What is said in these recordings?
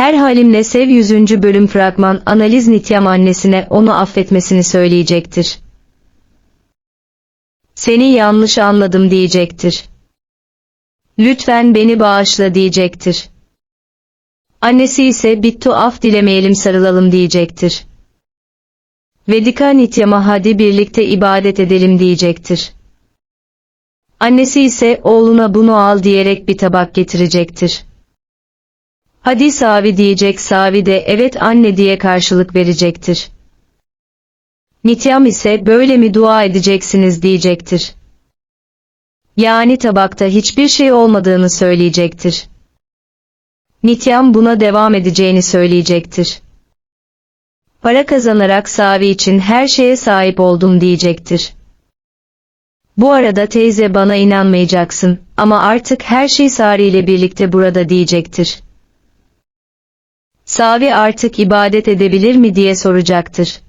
Her halimle sev 100. bölüm fragman analiz Nityam annesine onu affetmesini söyleyecektir. Seni yanlış anladım diyecektir. Lütfen beni bağışla diyecektir. Annesi ise bittu af dilemeyelim sarılalım diyecektir. Vedika Nityam'a hadi birlikte ibadet edelim diyecektir. Annesi ise oğluna bunu al diyerek bir tabak getirecektir. Hadi Savi diyecek Savi de evet anne diye karşılık verecektir. Nityam ise böyle mi dua edeceksiniz diyecektir. Yani tabakta hiçbir şey olmadığını söyleyecektir. Nityam buna devam edeceğini söyleyecektir. Para kazanarak Savi için her şeye sahip oldum diyecektir. Bu arada teyze bana inanmayacaksın ama artık her şey Sari ile birlikte burada diyecektir. Savi artık ibadet edebilir mi diye soracaktır.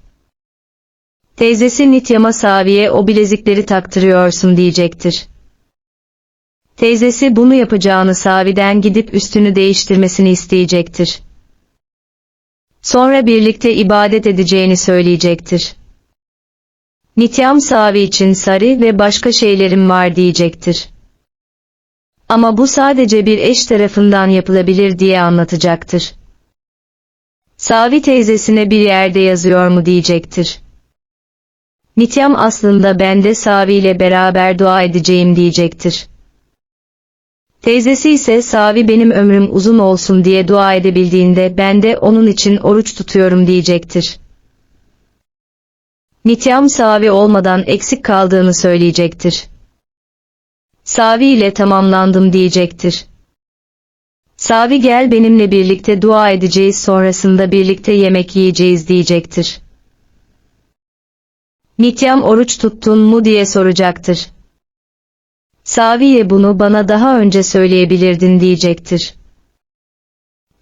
Teyzesi Nityam'a Savi'ye o bilezikleri taktırıyorsun diyecektir. Teyzesi bunu yapacağını Savi'den gidip üstünü değiştirmesini isteyecektir. Sonra birlikte ibadet edeceğini söyleyecektir. Nityam Savi için sarı ve başka şeylerim var diyecektir. Ama bu sadece bir eş tarafından yapılabilir diye anlatacaktır. Savi teyzesine bir yerde yazıyor mu diyecektir. Nityam aslında ben de Savi ile beraber dua edeceğim diyecektir. Teyzesi ise Savi benim ömrüm uzun olsun diye dua edebildiğinde ben de onun için oruç tutuyorum diyecektir. Nityam Savi olmadan eksik kaldığını söyleyecektir. Savi ile tamamlandım diyecektir. Savi gel benimle birlikte dua edeceğiz sonrasında birlikte yemek yiyeceğiz diyecektir. Nityam oruç tuttun mu diye soracaktır. Saviye bunu bana daha önce söyleyebilirdin diyecektir.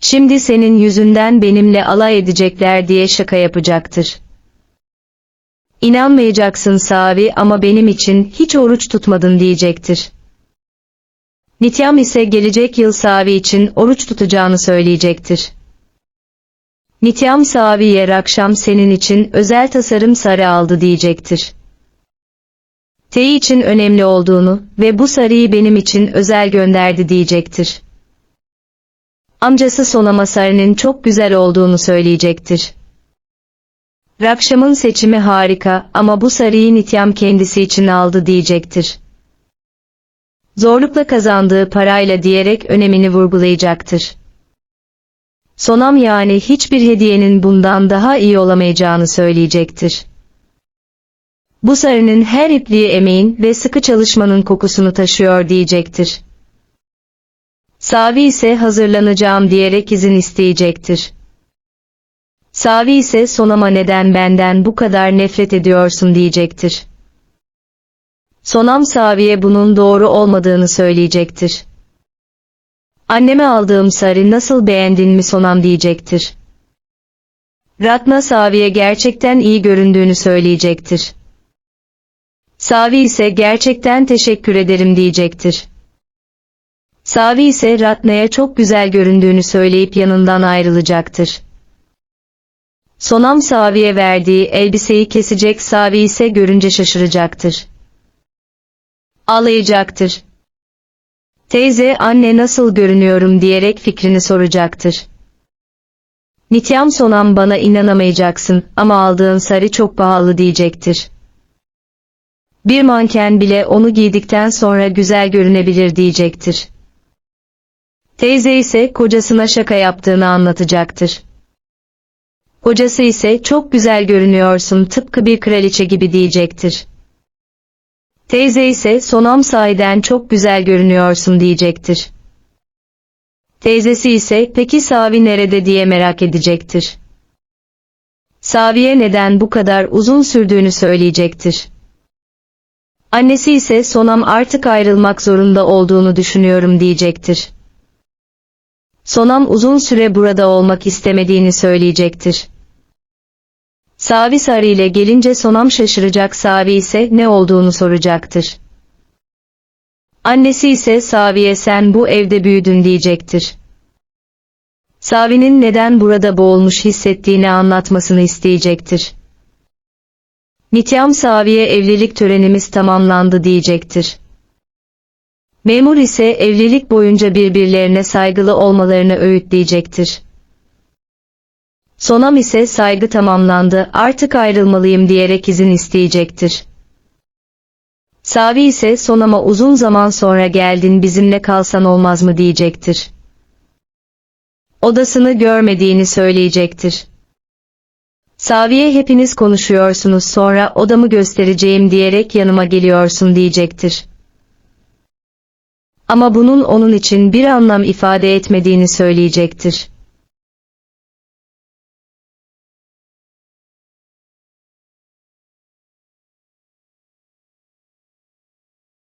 Şimdi senin yüzünden benimle alay edecekler diye şaka yapacaktır. İnanmayacaksın Savi ama benim için hiç oruç tutmadın diyecektir. Nityam ise gelecek yıl Savi için oruç tutacağını söyleyecektir. Nityam Savi'ye akşam senin için özel tasarım sarı aldı diyecektir. T için önemli olduğunu ve bu sarıyı benim için özel gönderdi diyecektir. Amcası Sonama sarının çok güzel olduğunu söyleyecektir. Rakşam'ın seçimi harika ama bu sarıyı Nityam kendisi için aldı diyecektir. Zorlukla kazandığı parayla diyerek önemini vurgulayacaktır. Sonam yani hiçbir hediyenin bundan daha iyi olamayacağını söyleyecektir. Bu sarının her ipliği emeğin ve sıkı çalışmanın kokusunu taşıyor diyecektir. Savi ise hazırlanacağım diyerek izin isteyecektir. Savi ise Sonama neden benden bu kadar nefret ediyorsun diyecektir. Sonam Savi'ye bunun doğru olmadığını söyleyecektir. Anneme aldığım sarı nasıl beğendin mi Sonam diyecektir. Ratna Savi'ye gerçekten iyi göründüğünü söyleyecektir. Savi ise gerçekten teşekkür ederim diyecektir. Savi ise Ratna'ya çok güzel göründüğünü söyleyip yanından ayrılacaktır. Sonam Savi'ye verdiği elbiseyi kesecek Savi ise görünce şaşıracaktır. Ağlayacaktır. Teyze anne nasıl görünüyorum diyerek fikrini soracaktır. Nityam Sonam bana inanamayacaksın ama aldığın sarı çok pahalı diyecektir. Bir manken bile onu giydikten sonra güzel görünebilir diyecektir. Teyze ise kocasına şaka yaptığını anlatacaktır. Kocası ise çok güzel görünüyorsun tıpkı bir kraliçe gibi diyecektir. Teyze ise Sonam sahiden çok güzel görünüyorsun diyecektir. Teyzesi ise peki Savi nerede diye merak edecektir. Savi'ye neden bu kadar uzun sürdüğünü söyleyecektir. Annesi ise Sonam artık ayrılmak zorunda olduğunu düşünüyorum diyecektir. Sonam uzun süre burada olmak istemediğini söyleyecektir. Savi Sarı ile gelince Sonam şaşıracak Savi ise ne olduğunu soracaktır. Annesi ise Savi'ye sen bu evde büyüdün diyecektir. Savi'nin neden burada boğulmuş hissettiğini anlatmasını isteyecektir. Nityam Savi'ye evlilik törenimiz tamamlandı diyecektir. Memur ise evlilik boyunca birbirlerine saygılı olmalarını öğütleyecektir. Sonam ise saygı tamamlandı artık ayrılmalıyım diyerek izin isteyecektir. Savi ise Sonam'a uzun zaman sonra geldin bizimle kalsan olmaz mı diyecektir. Odasını görmediğini söyleyecektir. Savi'ye hepiniz konuşuyorsunuz sonra odamı göstereceğim diyerek yanıma geliyorsun diyecektir. Ama bunun onun için bir anlam ifade etmediğini söyleyecektir.